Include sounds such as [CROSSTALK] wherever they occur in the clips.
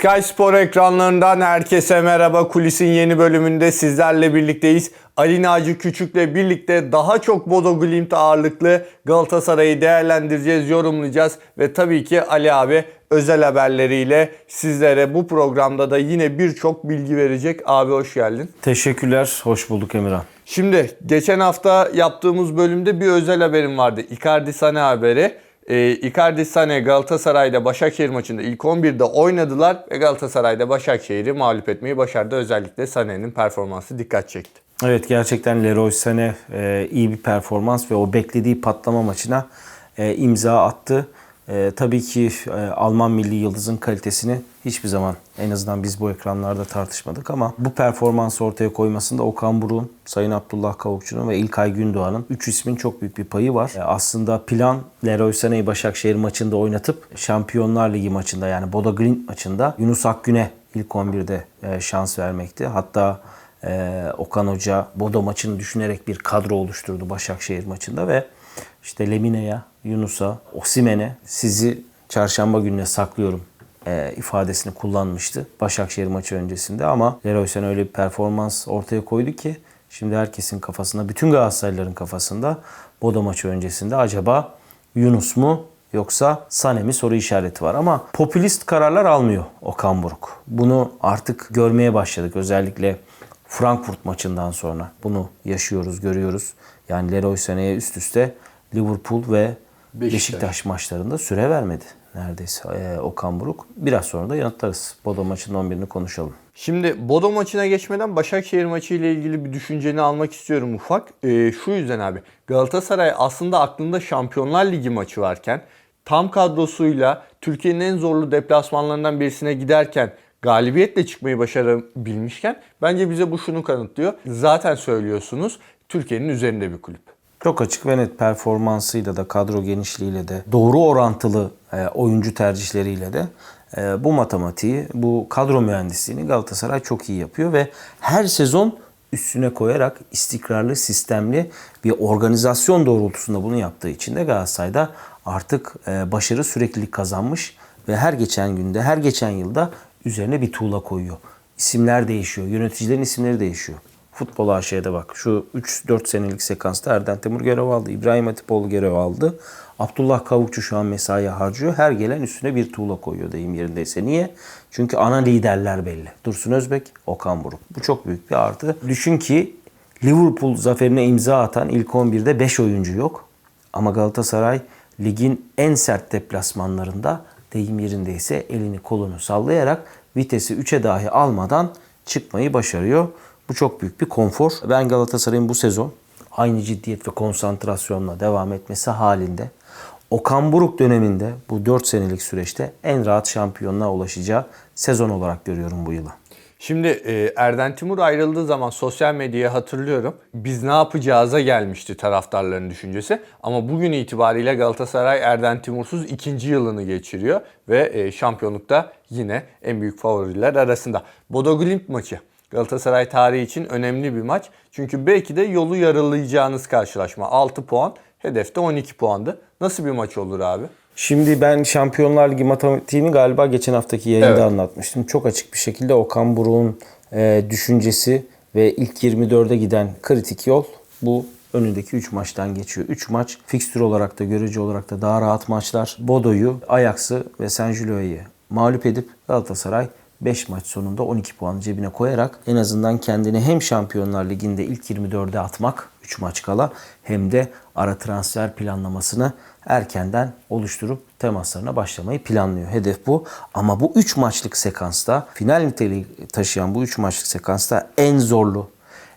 Sky Spor ekranlarından herkese merhaba. Kulisin yeni bölümünde sizlerle birlikteyiz. Ali Naci Küçük'le birlikte daha çok Bodo Glimt ağırlıklı Galatasaray'ı değerlendireceğiz, yorumlayacağız. Ve tabii ki Ali abi özel haberleriyle sizlere bu programda da yine birçok bilgi verecek. Abi hoş geldin. Teşekkürler, hoş bulduk Emirhan. Şimdi geçen hafta yaptığımız bölümde bir özel haberim vardı. Icardi Sane haberi. Ee, Icardi Sane Galatasaray'da Başakşehir maçında ilk 11'de oynadılar ve Galatasaray'da Başakşehir'i mağlup etmeyi başardı. Özellikle Sané'nin performansı dikkat çekti. Evet gerçekten Leroy Sané e, iyi bir performans ve o beklediği patlama maçına e, imza attı. E, tabii ki e, Alman milli yıldızın kalitesini hiçbir zaman en azından biz bu ekranlarda tartışmadık ama bu performansı ortaya koymasında Okan Buruk'un, Sayın Abdullah Kavukçu'nun ve İlkay Gündoğan'ın 3 ismin çok büyük bir payı var. E, aslında plan Leroy Sané'yi Başakşehir maçında oynatıp Şampiyonlar Ligi maçında yani Bodo Glimt maçında Yunus Akgün'e ilk 11'de e, şans vermekti. Hatta ee, Okan Hoca Bodo maçını düşünerek bir kadro oluşturdu Başakşehir maçında ve işte Lemine'ye, Yunus'a, Osimen'e sizi çarşamba gününe saklıyorum e, ifadesini kullanmıştı Başakşehir maçı öncesinde ama Leroy Sané öyle bir performans ortaya koydu ki şimdi herkesin kafasında, bütün Galatasaraylıların kafasında Bodo maçı öncesinde acaba Yunus mu yoksa Sané mi soru işareti var. Ama popülist kararlar almıyor Okan Buruk. Bunu artık görmeye başladık. Özellikle Frankfurt maçından sonra bunu yaşıyoruz, görüyoruz. Yani Leroy Sané'ye üst üste Liverpool ve Beşiktaş. Beşiktaş, maçlarında süre vermedi neredeyse e, Okan Buruk. Biraz sonra da yanıtlarız. Bodo maçının 11'ini konuşalım. Şimdi Bodo maçına geçmeden Başakşehir maçı ile ilgili bir düşünceni almak istiyorum ufak. Ee, şu yüzden abi Galatasaray aslında aklında Şampiyonlar Ligi maçı varken tam kadrosuyla Türkiye'nin en zorlu deplasmanlarından birisine giderken galibiyetle çıkmayı başarabilmişken bence bize bu şunu kanıtlıyor. Zaten söylüyorsunuz Türkiye'nin üzerinde bir kulüp. Çok açık ve net performansıyla da kadro genişliğiyle de doğru orantılı e, oyuncu tercihleriyle de e, bu matematiği, bu kadro mühendisliğini Galatasaray çok iyi yapıyor ve her sezon üstüne koyarak istikrarlı, sistemli bir organizasyon doğrultusunda bunu yaptığı için de Galatasaray'da artık e, başarı süreklilik kazanmış ve her geçen günde, her geçen yılda üzerine bir tuğla koyuyor. İsimler değişiyor, yöneticilerin isimleri değişiyor. Futbol AŞ'de bak şu 3-4 senelik sekansta Erden Temur görev aldı. İbrahim Hatipoğlu görev aldı. Abdullah Kavukçu şu an mesai harcıyor. Her gelen üstüne bir tuğla koyuyor deyim yerindeyse. Niye? Çünkü ana liderler belli. Dursun Özbek, Okan Buruk. Bu çok büyük bir artı. Düşün ki Liverpool zaferine imza atan ilk 11'de 5 oyuncu yok. Ama Galatasaray ligin en sert deplasmanlarında deyim yerindeyse elini kolunu sallayarak vitesi 3'e dahi almadan çıkmayı başarıyor. Bu çok büyük bir konfor. Ben Galatasaray'ın bu sezon aynı ciddiyet ve konsantrasyonla devam etmesi halinde Okan Buruk döneminde bu 4 senelik süreçte en rahat şampiyonluğa ulaşacağı sezon olarak görüyorum bu yılı. Şimdi e, Erden Timur ayrıldığı zaman sosyal medyaya hatırlıyorum. Biz ne yapacağıza gelmişti taraftarların düşüncesi. Ama bugün itibariyle Galatasaray Erden Timursuz ikinci yılını geçiriyor. Ve e, şampiyonlukta yine en büyük favoriler arasında. Bodo Glimt maçı. Galatasaray tarihi için önemli bir maç. Çünkü belki de yolu yarılayacağınız karşılaşma. 6 puan, hedefte 12 puandı. Nasıl bir maç olur abi? Şimdi ben Şampiyonlar Ligi matematiğini galiba geçen haftaki yayında Evet. anlatmıştım. Çok açık bir şekilde Okan Buruk'un e, düşüncesi ve ilk 24'e giden kritik yol bu önündeki 3 maçtan geçiyor. 3 maç fikstür olarak da görece olarak da daha rahat maçlar. Bodo'yu, Ajax'ı ve San Gilloa'yı mağlup edip Galatasaray 5 maç sonunda 12 puan cebine koyarak en azından kendini hem Şampiyonlar Ligi'nde ilk 24'e atmak 3 maç kala hem de ara transfer planlamasını erkenden oluşturup temaslarına başlamayı planlıyor. Hedef bu. Ama bu 3 maçlık sekansta final niteliği taşıyan bu 3 maçlık sekansta en zorlu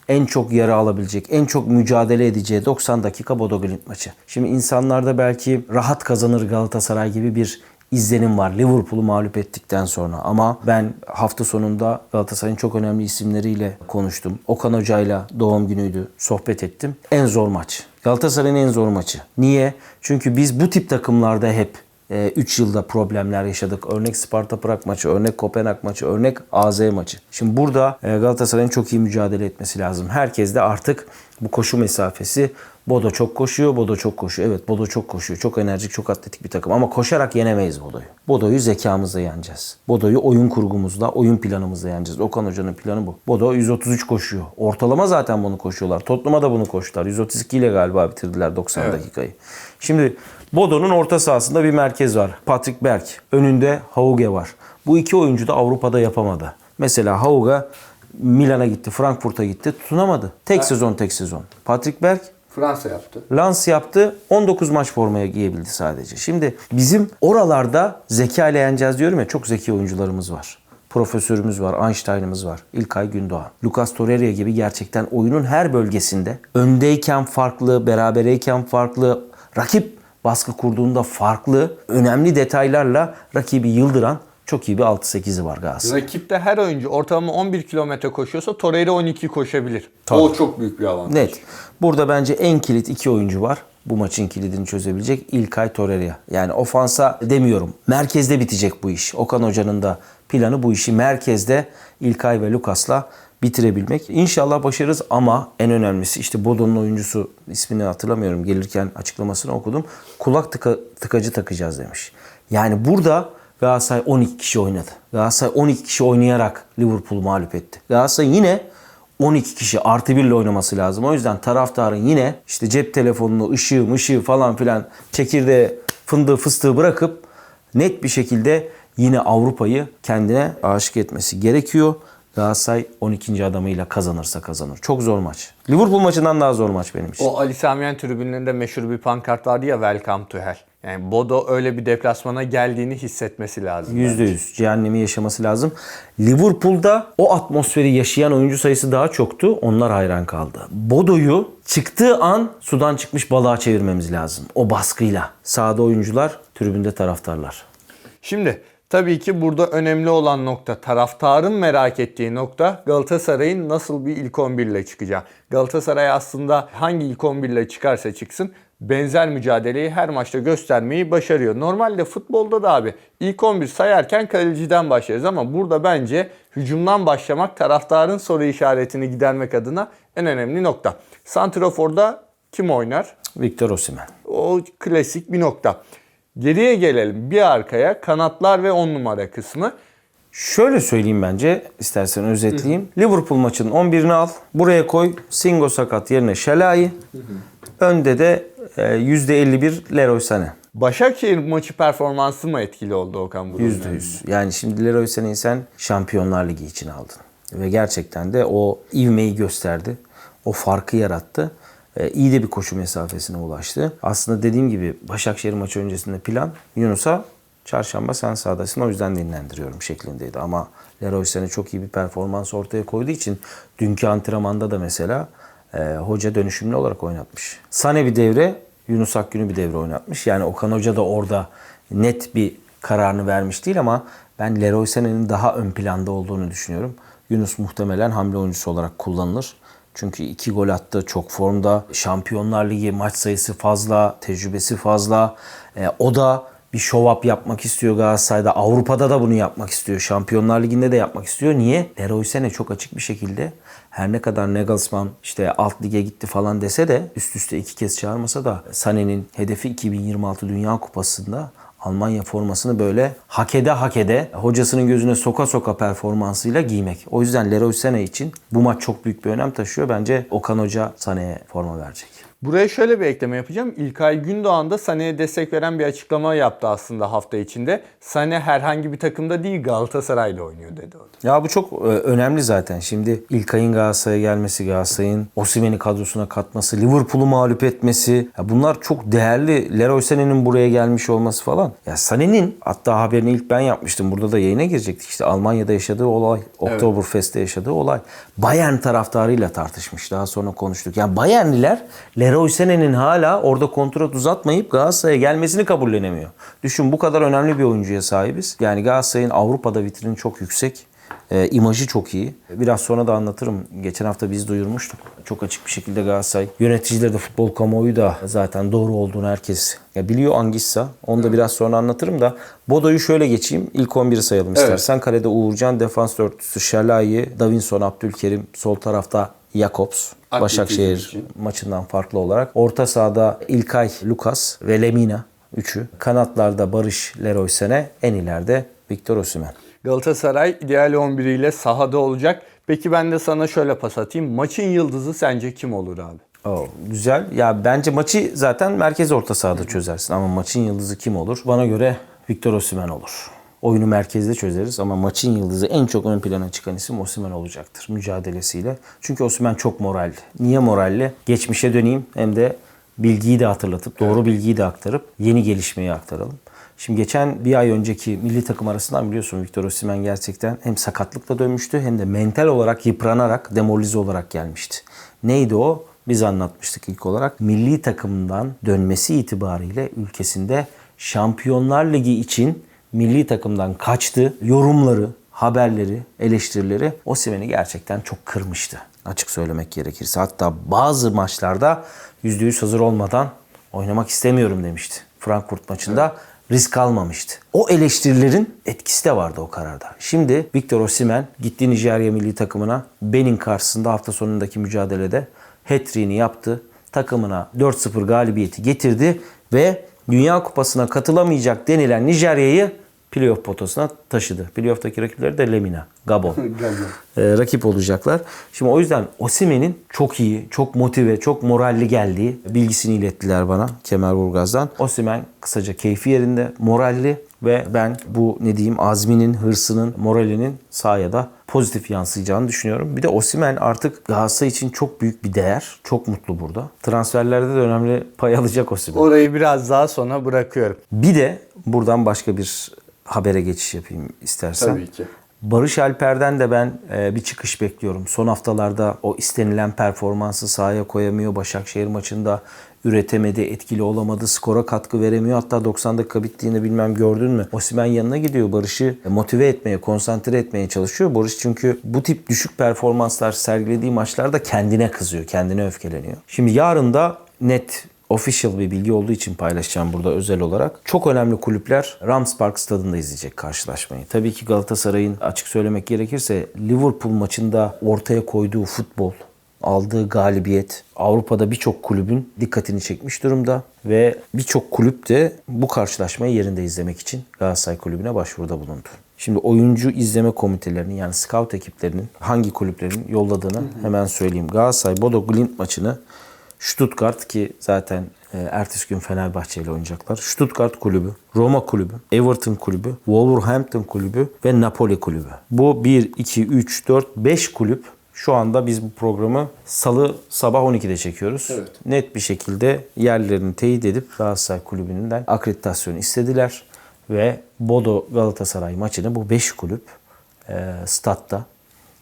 en çok yara alabilecek, en çok mücadele edeceği 90 dakika Bodo Glimt maçı. Şimdi insanlarda belki rahat kazanır Galatasaray gibi bir izlenim var Liverpool'u mağlup ettikten sonra. Ama ben hafta sonunda Galatasaray'ın çok önemli isimleriyle konuştum. Okan Hoca'yla doğum günüydü. Sohbet ettim. En zor maç. Galatasaray'ın en zor maçı. Niye? Çünkü biz bu tip takımlarda hep 3 yılda problemler yaşadık. Örnek Sparta Prag maçı, örnek Kopenhag maçı, örnek AZ maçı. Şimdi burada e, Galatasaray'ın çok iyi mücadele etmesi lazım. Herkes de artık bu koşu mesafesi Bodo çok koşuyor, Bodo çok koşuyor. Evet Bodo çok koşuyor. Çok enerjik, çok atletik bir takım. Ama koşarak yenemeyiz Bodo'yu. Bodo'yu zekamızla yeneceğiz. Bodo'yu oyun kurgumuzla, oyun planımızla yeneceğiz. Okan Hoca'nın planı bu. Bodo 133 koşuyor. Ortalama zaten bunu koşuyorlar. Tottenham'a da bunu koştular. 132 ile galiba bitirdiler 90 Evet. dakikayı. Şimdi Bodo'nun orta sahasında bir merkez var. Patrick Berg. Önünde Hauge var. Bu iki oyuncu da Avrupa'da yapamadı. Mesela Hauge Milan'a gitti, Frankfurt'a gitti, tutunamadı. Tek sezon tek sezon. Patrick Berg Fransa yaptı. Lans yaptı. 19 maç formaya giyebildi sadece. Şimdi bizim oralarda zeka ile yeneceğiz diyorum ya çok zeki oyuncularımız var. Profesörümüz var, Einstein'ımız var, İlkay Gündoğan. Lucas Torreira gibi gerçekten oyunun her bölgesinde öndeyken farklı, berabereyken farklı, rakip baskı kurduğunda farklı, önemli detaylarla rakibi yıldıran çok iyi bir 6-8'i var Galatasaray. Rakipte her oyuncu ortalama 11 kilometre koşuyorsa Torreira 12 koşabilir. Tabii. O çok büyük bir avantaj. Net. Burada bence en kilit iki oyuncu var. Bu maçın kilidini çözebilecek İlkay Torreira. Yani ofansa demiyorum. Merkezde bitecek bu iş. Okan Hoca'nın da planı bu işi merkezde İlkay ve Lukas'la bitirebilmek. İnşallah başarırız ama en önemlisi işte Bodo'nun oyuncusu ismini hatırlamıyorum. Gelirken açıklamasını okudum. Kulak tıka, tıkacı takacağız demiş. Yani burada Galatasaray 12 kişi oynadı. Galatasaray 12 kişi oynayarak Liverpool'u mağlup etti. Galatasaray yine 12 kişi artı 1 ile oynaması lazım. O yüzden taraftarın yine işte cep telefonunu, ışığı, mışığı falan filan çekirdeği, fındığı, fıstığı bırakıp net bir şekilde yine Avrupa'yı kendine aşık etmesi gerekiyor. Galatasaray 12. adamıyla kazanırsa kazanır. Çok zor maç. Liverpool maçından daha zor maç benim için. O Ali Samiyen tribünlerinde meşhur bir pankart vardı ya Welcome to Hell. Yani Bodo öyle bir deplasmana geldiğini hissetmesi lazım. Yüzde yüz cehennemi yaşaması lazım. Liverpool'da o atmosferi yaşayan oyuncu sayısı daha çoktu. Onlar hayran kaldı. Bodo'yu çıktığı an sudan çıkmış balığa çevirmemiz lazım. O baskıyla. Sahada oyuncular, tribünde taraftarlar. Şimdi tabii ki burada önemli olan nokta taraftarın merak ettiği nokta Galatasaray'ın nasıl bir ilk 11 ile çıkacağı. Galatasaray aslında hangi ilk 11 ile çıkarsa çıksın benzer mücadeleyi her maçta göstermeyi başarıyor. Normalde futbolda da abi ilk 11 sayarken kaleciden başlarız ama burada bence hücumdan başlamak taraftarın soru işaretini gidermek adına en önemli nokta. Santrafor'da kim oynar? Victor Osimhen. O klasik bir nokta. Geriye gelelim bir arkaya kanatlar ve 10 numara kısmı. Şöyle söyleyeyim bence istersen özetleyeyim. Liverpool maçının 11'ini al. Buraya koy. Singo sakat yerine Şelai. Önde de %51 Leroy Sané. Başakşehir maçı performansı mı etkili oldu Okan? Yüzde yüz. Yani şimdi Leroy Sané'yi sen Şampiyonlar Ligi için aldın. Ve gerçekten de o ivmeyi gösterdi. O farkı yarattı. Ee, iyi de bir koşu mesafesine ulaştı. Aslında dediğim gibi Başakşehir maçı öncesinde plan Yunus'a çarşamba sen sahadasın o yüzden dinlendiriyorum şeklindeydi. Ama Leroy Sané çok iyi bir performans ortaya koyduğu için dünkü antrenmanda da mesela e, hoca dönüşümlü olarak oynatmış. Sané bir devre, Yunus Akgün'ü bir devre oynatmış. Yani Okan Hoca da orada net bir kararını vermiş değil ama ben Leroy Sané'nin daha ön planda olduğunu düşünüyorum. Yunus muhtemelen hamle oyuncusu olarak kullanılır. Çünkü iki gol attı, çok formda. Şampiyonlar Ligi maç sayısı fazla, tecrübesi fazla. E, o da bir show up yapmak istiyor Galatasaray'da. Avrupa'da da bunu yapmak istiyor. Şampiyonlar Ligi'nde de yapmak istiyor. Niye? Leroy Sané çok açık bir şekilde her ne kadar Nagelsmann işte alt lige gitti falan dese de üst üste iki kez çağırmasa da Sané'nin hedefi 2026 Dünya Kupası'nda Almanya formasını böyle hak ede hak ede hocasının gözüne soka soka performansıyla giymek. O yüzden Leroy Sané için bu maç çok büyük bir önem taşıyor. Bence Okan Hoca Sané'ye forma verecek. Buraya şöyle bir ekleme yapacağım. İlkay Gündoğan da Sané'ye destek veren bir açıklama yaptı aslında hafta içinde. Sané herhangi bir takımda değil Galatasaray'la oynuyor dedi o da. Ya bu çok e, önemli zaten. Şimdi İlkay'ın Galatasaray'a gelmesi, Galatasaray'ın Osimhen'i kadrosuna katması, Liverpool'u mağlup etmesi. Ya bunlar çok değerli. Leroy Sané'nin buraya gelmiş olması falan. Ya Sané'nin hatta haberini ilk ben yapmıştım. Burada da yayına girecektik. İşte Almanya'da yaşadığı olay, Oktoberfest'te yaşadığı olay. Bayern taraftarıyla tartışmış. Daha sonra konuştuk. Yani Bayernliler Leroy Sané'nin hala orada kontrat uzatmayıp Galatasaray'a gelmesini kabullenemiyor. Düşün bu kadar önemli bir oyuncuya sahibiz. Yani Galatasaray'ın Avrupa'da vitrini çok yüksek. E, imajı çok iyi. Biraz sonra da anlatırım. Geçen hafta biz duyurmuştuk. Çok açık bir şekilde Galatasaray. Yöneticileri de futbol kamuoyu da zaten doğru olduğunu herkes ya biliyor Angissa. Onu da biraz sonra anlatırım da. Bodo'yu şöyle geçeyim. İlk 11'i sayalım istersen. Kalede Uğurcan, defans dörtlüsü Şelai, Davinson, Abdülkerim. Sol tarafta Jakobs. Başakşehir maçından farklı olarak. Orta sahada İlkay Lukas ve Lemina. Üçü. Kanatlarda Barış Leroy Sene. En ileride Victor Osimhen. Galatasaray ideal 11 ile sahada olacak. Peki ben de sana şöyle pas atayım. Maçın yıldızı sence kim olur abi? Oo, güzel. Ya bence maçı zaten merkez orta sahada çözersin ama maçın yıldızı kim olur? Bana göre Victor Osimhen olur. Oyunu merkezde çözeriz ama maçın yıldızı en çok ön plana çıkan isim Osimhen olacaktır mücadelesiyle. Çünkü Osimhen çok moralli. Niye moralli? Geçmişe döneyim hem de bilgiyi de hatırlatıp doğru bilgiyi de aktarıp yeni gelişmeyi aktaralım. Şimdi geçen bir ay önceki milli takım arasından biliyorsun Victor Osimhen gerçekten hem sakatlıkla dönmüştü hem de mental olarak yıpranarak, demoralize olarak gelmişti. Neydi o? Biz anlatmıştık ilk olarak. Milli takımdan dönmesi itibariyle ülkesinde Şampiyonlar Ligi için milli takımdan kaçtı. Yorumları, haberleri, eleştirileri Osimhen'i gerçekten çok kırmıştı. Açık söylemek gerekirse. Hatta bazı maçlarda %100 hazır olmadan oynamak istemiyorum demişti. Frankfurt maçında risk almamıştı. O eleştirilerin etkisi de vardı o kararda. Şimdi Victor Osimhen gitti Nijerya milli takımına. Benin karşısında hafta sonundaki mücadelede hat-trick'ini yaptı. Takımına 4-0 galibiyeti getirdi ve Dünya Kupası'na katılamayacak denilen Nijerya'yı playoff potasına taşıdı. Playoff'taki rakipleri de Lemina, Gabon. [LAUGHS] Ee, rakip olacaklar. Şimdi o yüzden Osimhen'in çok iyi, çok motive, çok moralli geldiği bilgisini ilettiler bana Kemerburgaz'dan. Osimhen kısaca keyfi yerinde, moralli ve ben bu ne diyeyim azminin, hırsının, moralinin sahaya da pozitif yansıyacağını düşünüyorum. Bir de Osimhen artık Galatasaray için çok büyük bir değer. Çok mutlu burada. Transferlerde de önemli pay alacak Osimhen. Orayı biraz daha sona bırakıyorum. Bir de buradan başka bir habere geçiş yapayım istersen. Tabii ki. Barış Alper'den de ben e, bir çıkış bekliyorum. Son haftalarda o istenilen performansı sahaya koyamıyor. Başakşehir maçında üretemedi, etkili olamadı, skora katkı veremiyor. Hatta 90 dakika bittiğini bilmem gördün mü? Osimhen yanına gidiyor. Barış'ı motive etmeye, konsantre etmeye çalışıyor. Barış çünkü bu tip düşük performanslar sergilediği maçlarda kendine kızıyor, kendine öfkeleniyor. Şimdi yarın da net official bir bilgi olduğu için paylaşacağım burada özel olarak. Çok önemli kulüpler Rams Park stadında izleyecek karşılaşmayı. Tabii ki Galatasaray'ın açık söylemek gerekirse Liverpool maçında ortaya koyduğu futbol, aldığı galibiyet Avrupa'da birçok kulübün dikkatini çekmiş durumda ve birçok kulüp de bu karşılaşmayı yerinde izlemek için Galatasaray Kulübü'ne başvuruda bulundu. Şimdi oyuncu izleme komitelerinin yani scout ekiplerinin hangi kulüplerin yolladığını hemen söyleyeyim. Galatasaray Bodo Glimt maçını Stuttgart ki zaten e, ertesi gün Fenerbahçe ile oynayacaklar. Stuttgart kulübü, Roma kulübü, Everton kulübü, Wolverhampton kulübü ve Napoli kulübü. Bu 1, 2, 3, 4, 5 kulüp şu anda biz bu programı salı sabah 12'de çekiyoruz. Evet. Net bir şekilde yerlerini teyit edip Galatasaray kulübünden akreditasyon istediler. Ve Bodo Galatasaray maçını bu 5 kulüp e, statta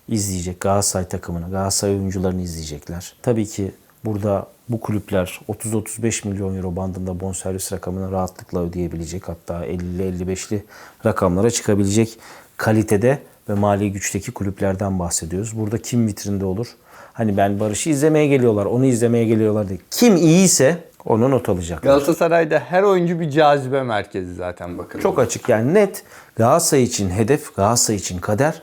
izleyecek. Galatasaray takımını, Galatasaray oyuncularını izleyecekler. Tabii ki burada bu kulüpler 30-35 milyon euro bandında bonservis rakamını rahatlıkla ödeyebilecek. Hatta 50-55'li rakamlara çıkabilecek kalitede ve mali güçteki kulüplerden bahsediyoruz. Burada kim vitrinde olur? Hani ben Barış'ı izlemeye geliyorlar, onu izlemeye geliyorlar diye. Kim iyiyse onu not alacak. Galatasaray'da her oyuncu bir cazibe merkezi zaten bakın. Çok açık yani net Galatasaray için hedef, Galatasaray için kader,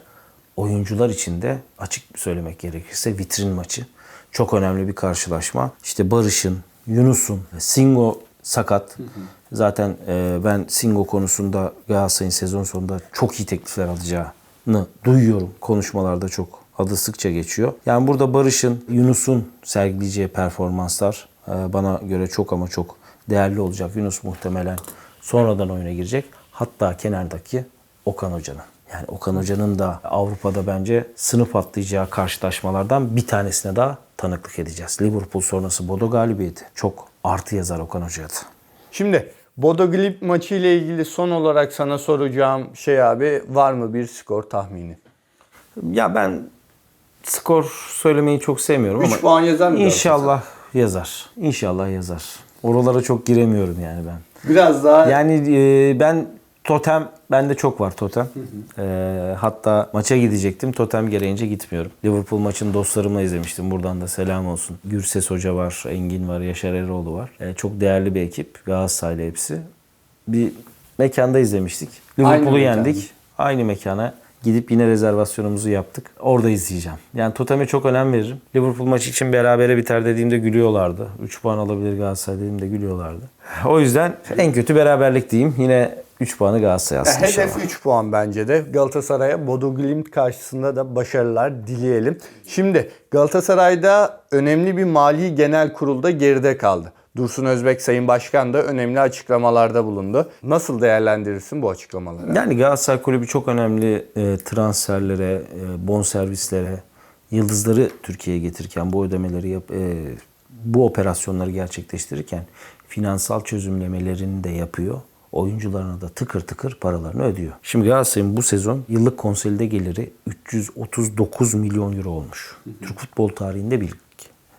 oyuncular için de açık söylemek gerekirse vitrin maçı. Çok önemli bir karşılaşma. İşte Barış'ın, Yunus'un, Singo sakat. Zaten e, ben Singo konusunda Galatasaray'ın sezon sonunda çok iyi teklifler alacağını duyuyorum. Konuşmalarda çok adı sıkça geçiyor. Yani burada Barış'ın, Yunus'un sergileyeceği performanslar e, bana göre çok ama çok değerli olacak. Yunus muhtemelen sonradan oyuna girecek. Hatta kenardaki Okan Hoca'nın. Yani Okan Hoca'nın da Avrupa'da bence sınıf atlayacağı karşılaşmalardan bir tanesine daha tanıklık edeceğiz. Liverpool sonrası Bodo galibiyeti. Çok artı yazar Okan Hoca'ya da. Şimdi Bodo Glimt maçı ile ilgili son olarak sana soracağım şey abi var mı bir skor tahmini? Ya ben skor söylemeyi çok sevmiyorum 3 ama puan yazar mı? inşallah yazar. İnşallah yazar. Oralara çok giremiyorum yani ben. Biraz daha Yani e, ben totem bende çok var totem. E, hatta maça gidecektim. Totem gereğince gitmiyorum. Liverpool maçını dostlarımla izlemiştim. Buradan da selam olsun. Gürses Hoca var, Engin var, Yaşar Eroğlu var. E, çok değerli bir ekip. Galatasaraylı hepsi. Bir mekanda izlemiştik. Liverpool'u yendik. Aynı mekana Gidip yine rezervasyonumuzu yaptık. Orada izleyeceğim. Yani toteme çok önem veririm. Liverpool maçı için berabere biter dediğimde gülüyorlardı. 3 puan alabilir Galatasaray dediğimde gülüyorlardı. [LAUGHS] O yüzden en kötü beraberlik diyeyim. Yine 3 puanı Galatasaray inşallah. Hedef 3 puan bence de. Galatasaray'a Bodo Glimt karşısında da başarılar dileyelim. Şimdi Galatasaray'da önemli bir mali genel kurulda geride kaldı. Dursun Özbek Sayın Başkan da önemli açıklamalarda bulundu. Nasıl değerlendirirsin bu açıklamaları? Yani Galatasaray Kulübü çok önemli e, transferlere, e, bonservislere, yıldızları Türkiye'ye getirirken, bu ödemeleri yap, e, bu operasyonları gerçekleştirirken finansal çözümlemelerini de yapıyor. Oyuncularına da tıkır tıkır paralarını ödüyor. Şimdi Galatasaray'ın bu sezon yıllık konsolide geliri 339 milyon euro olmuş. Türk futbol tarihinde bir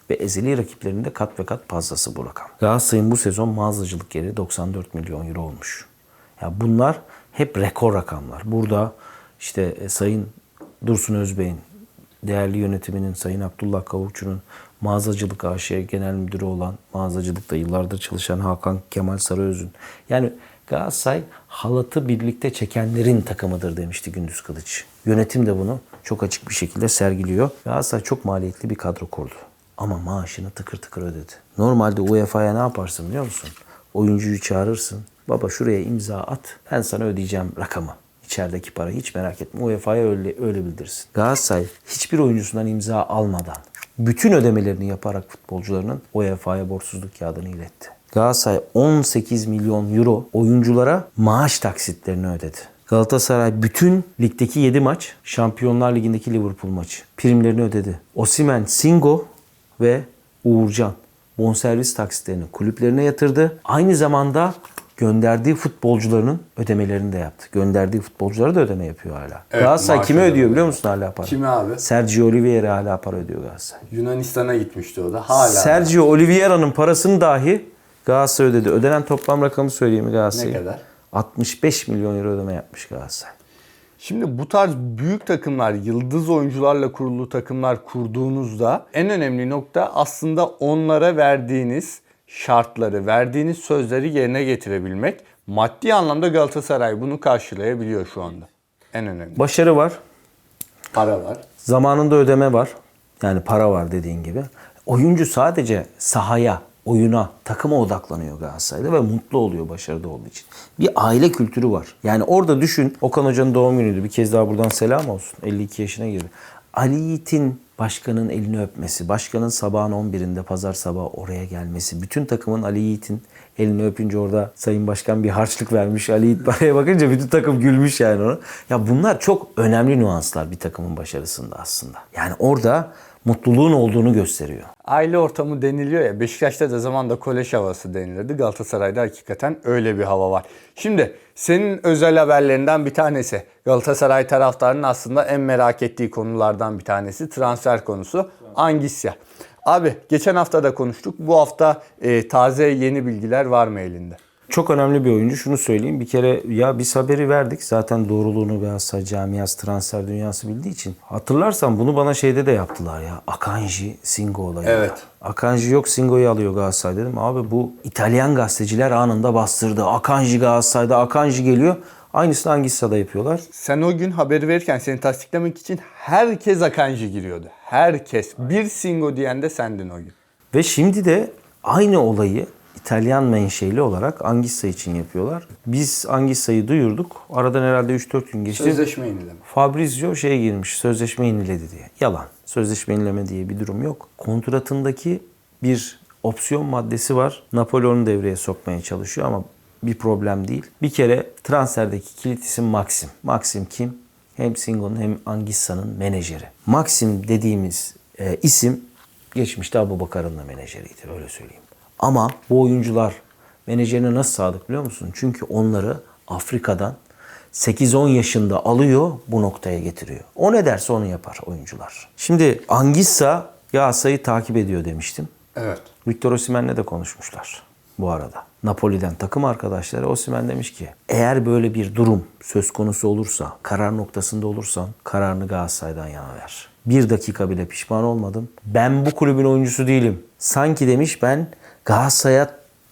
ve ezeli rakiplerinde kat ve kat fazlası bu rakam. Galatasaray'ın bu sezon mağazacılık geliri 94 milyon euro olmuş. Ya bunlar hep rekor rakamlar. Burada işte e, Sayın Dursun Özbey'in değerli yönetiminin Sayın Abdullah Kavukçu'nun mağazacılık AŞ genel müdürü olan mağazacılıkta yıllardır çalışan Hakan Kemal Sarıöz'ün yani Galatasaray halatı birlikte çekenlerin takımıdır demişti Gündüz Kılıç. Yönetim de bunu çok açık bir şekilde sergiliyor. Galatasaray çok maliyetli bir kadro kurdu. Ama maaşını tıkır tıkır ödedi. Normalde UEFA'ya ne yaparsın biliyor musun? Oyuncuyu çağırırsın. Baba şuraya imza at. Ben sana ödeyeceğim rakamı. İçerideki para hiç merak etme. UEFA'ya öyle, öyle bildirsin. Galatasaray hiçbir oyuncusundan imza almadan bütün ödemelerini yaparak futbolcularının UEFA'ya borçsuzluk kağıdını iletti. Galatasaray 18 milyon euro oyunculara maaş taksitlerini ödedi. Galatasaray bütün ligdeki 7 maç, Şampiyonlar Ligi'ndeki Liverpool maçı primlerini ödedi. Osimen, Singo ve Uğurcan bonservis taksitlerini kulüplerine yatırdı. Aynı zamanda gönderdiği futbolcularının ödemelerini de yaptı. Gönderdiği futbolculara da ödeme yapıyor hala. Evet, Galatasaray kime ödeme ödüyor biliyor musun hala para? Kime abi? Sergio Oliveira hala para ödüyor Galatasaray. Yunanistan'a gitmişti o da. Hala. Sergio Oliveira'nın parasını dahi Galatasaray ödedi. Ödenen toplam rakamı söyleyeyim mi Galatasaray'a? Ne kadar? 65 milyon euro ödeme yapmış Galatasaray. Şimdi bu tarz büyük takımlar, yıldız oyuncularla kurulu takımlar kurduğunuzda en önemli nokta aslında onlara verdiğiniz şartları, verdiğiniz sözleri yerine getirebilmek. Maddi anlamda Galatasaray bunu karşılayabiliyor şu anda. En önemli. Başarı var. Para var. Zamanında ödeme var. Yani para var dediğin gibi. Oyuncu sadece sahaya, oyuna, takıma odaklanıyor Galatasaray'da ve mutlu oluyor başarıda olduğu için. Bir aile kültürü var. Yani orada düşün Okan Hoca'nın doğum günüydü. Bir kez daha buradan selam olsun. 52 yaşına girdi. Ali Yiğit'in başkanın elini öpmesi, başkanın sabahın 11'inde pazar sabahı oraya gelmesi, bütün takımın Ali Yiğit'in elini öpünce orada Sayın Başkan bir harçlık vermiş. Ali Yiğit paraya bakınca bütün takım gülmüş yani ona. Ya bunlar çok önemli nüanslar bir takımın başarısında aslında. Yani orada mutluluğun olduğunu gösteriyor. Aile ortamı deniliyor ya. Beşiktaş'ta da zamanda kolej havası denilirdi. Galatasaray'da hakikaten öyle bir hava var. Şimdi senin özel haberlerinden bir tanesi. Galatasaray taraftarının aslında en merak ettiği konulardan bir tanesi. Transfer konusu. Angisya. Abi geçen hafta da konuştuk. Bu hafta e, taze yeni bilgiler var mı elinde? Çok önemli bir oyuncu. Şunu söyleyeyim. Bir kere ya biz haberi verdik. Zaten doğruluğunu Galatasaray camiası, transfer dünyası bildiği için. Hatırlarsan bunu bana şeyde de yaptılar ya. Akanji, Singo olayı. Evet. Akanji yok Singo'yu alıyor Galatasaray dedim. Abi bu İtalyan gazeteciler anında bastırdı. Akanji Galatasaray'da Akanji geliyor. Aynısını Angisa'da yapıyorlar. Sen o gün haberi verirken seni tasdiklemek için herkes Akanji giriyordu. Herkes. Bir singo diyen de sendin o gün. Ve şimdi de aynı olayı İtalyan menşeli olarak Angissa için yapıyorlar. Biz Angissa'yı duyurduk. Aradan herhalde 3-4 gün geçti. Sözleşme yenileme. Fabrizio şeye girmiş, sözleşme yeniledi diye. Yalan. Sözleşme yenileme diye bir durum yok. Kontratındaki bir opsiyon maddesi var. Napoli onu devreye sokmaya çalışıyor ama bir problem değil. Bir kere transferdeki kilit isim Maxim. Maxim kim? Hem Singo'nun hem Angissa'nın menajeri. Maxim dediğimiz e, isim geçmişte Abu Bakar'ın da menajeriydi öyle söyleyeyim. Ama bu oyuncular menajerine nasıl sadık biliyor musun? Çünkü onları Afrika'dan 8-10 yaşında alıyor bu noktaya getiriyor. O ne derse onu yapar oyuncular. Şimdi Angissa Galatasaray'ı takip ediyor demiştim. Evet. Victor Osimhen'le de konuşmuşlar bu arada. Napoli'den takım arkadaşları Osimhen demiş ki eğer böyle bir durum söz konusu olursa, karar noktasında olursan kararını Galatasaray'dan yana ver. Bir dakika bile pişman olmadım. Ben bu kulübün oyuncusu değilim. Sanki demiş ben Galatasaray'a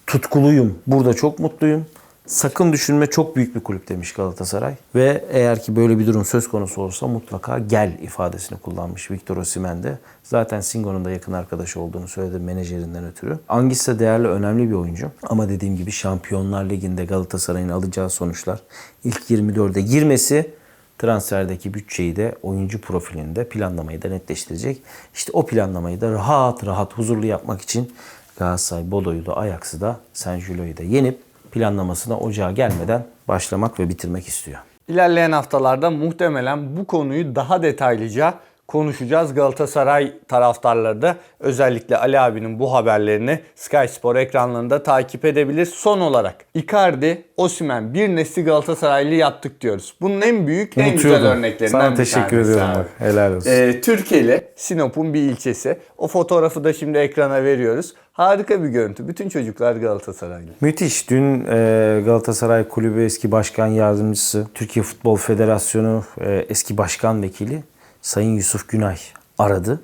tutkuluyum. Burada çok mutluyum. Sakın düşünme çok büyük bir kulüp demiş Galatasaray. Ve eğer ki böyle bir durum söz konusu olursa mutlaka gel ifadesini kullanmış Victor Osimhen de. Zaten Singo'nun da yakın arkadaşı olduğunu söyledi menajerinden ötürü. Angisa değerli önemli bir oyuncu. Ama dediğim gibi Şampiyonlar Ligi'nde Galatasaray'ın alacağı sonuçlar ilk 24'e girmesi transferdeki bütçeyi de oyuncu profilinde planlamayı da netleştirecek. İşte o planlamayı da rahat rahat huzurlu yapmak için Galatasaray Bodo'yu da Ajax'ı da San Gilo'yu da yenip planlamasına ocağa gelmeden başlamak ve bitirmek istiyor. İlerleyen haftalarda muhtemelen bu konuyu daha detaylıca konuşacağız. Galatasaray taraftarları da özellikle Ali abinin bu haberlerini Sky Spor ekranlarında takip edebilir. Son olarak Icardi, Osimhen bir nesli Galatasaraylı yaptık diyoruz. Bunun en büyük, en güzel örneklerinden Sana bir teşekkür tanesi ediyorum abi. bak. Helal olsun. Ee, Türkiye'li, Sinop'un bir ilçesi. O fotoğrafı da şimdi ekrana veriyoruz. Harika bir görüntü. Bütün çocuklar Galatasaraylı. Müthiş. Dün e, Galatasaray Kulübü eski başkan yardımcısı, Türkiye Futbol Federasyonu e, eski başkan vekili Sayın Yusuf Günay aradı.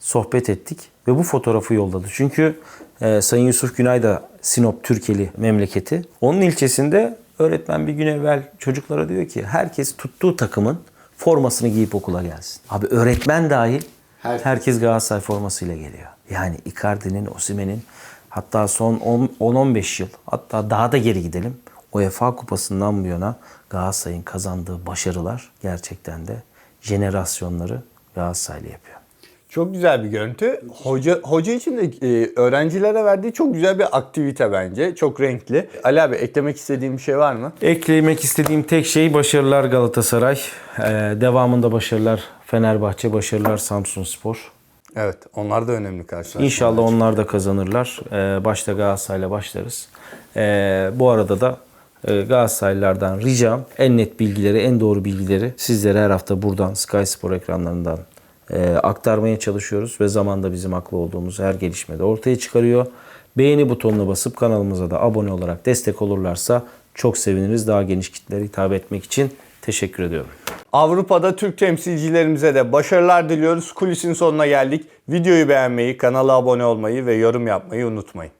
Sohbet ettik ve bu fotoğrafı yolladı. Çünkü e, Sayın Yusuf Günay da Sinop Türkeli memleketi. Onun ilçesinde öğretmen bir gün evvel çocuklara diyor ki herkes tuttuğu takımın formasını giyip okula gelsin. Abi öğretmen dahil Herkes. herkes Galatasaray formasıyla geliyor. Yani Icardi'nin, Osimhen'in hatta son 10 10-15 yıl hatta daha da geri gidelim. UEFA Kupası'ndan bu yana Galatasaray'ın kazandığı başarılar gerçekten de jenerasyonları Galatasaraylı yapıyor. Çok güzel bir görüntü. Hoca hoca için de e, öğrencilere verdiği çok güzel bir aktivite bence. Çok renkli. Ali abi eklemek istediğim bir şey var mı? Eklemek istediğim tek şey başarılar Galatasaray. Ee, devamında başarılar Fenerbahçe, başarılar Samsun Spor. Evet, onlar da önemli karşılaşmalar. İnşallah onlar da kazanırlar. Ee, başta Galatasaray'la başlarız. Ee, bu arada da Galatasaraylılardan ricam en net bilgileri, en doğru bilgileri sizlere her hafta buradan Sky Spor ekranlarından e, aktarmaya çalışıyoruz ve zamanda bizim haklı olduğumuz her gelişmede ortaya çıkarıyor. Beğeni butonuna basıp kanalımıza da abone olarak destek olurlarsa çok seviniriz. Daha geniş kitlere hitap etmek için teşekkür ediyorum. Avrupa'da Türk temsilcilerimize de başarılar diliyoruz. Kulisin sonuna geldik. Videoyu beğenmeyi, kanala abone olmayı ve yorum yapmayı unutmayın.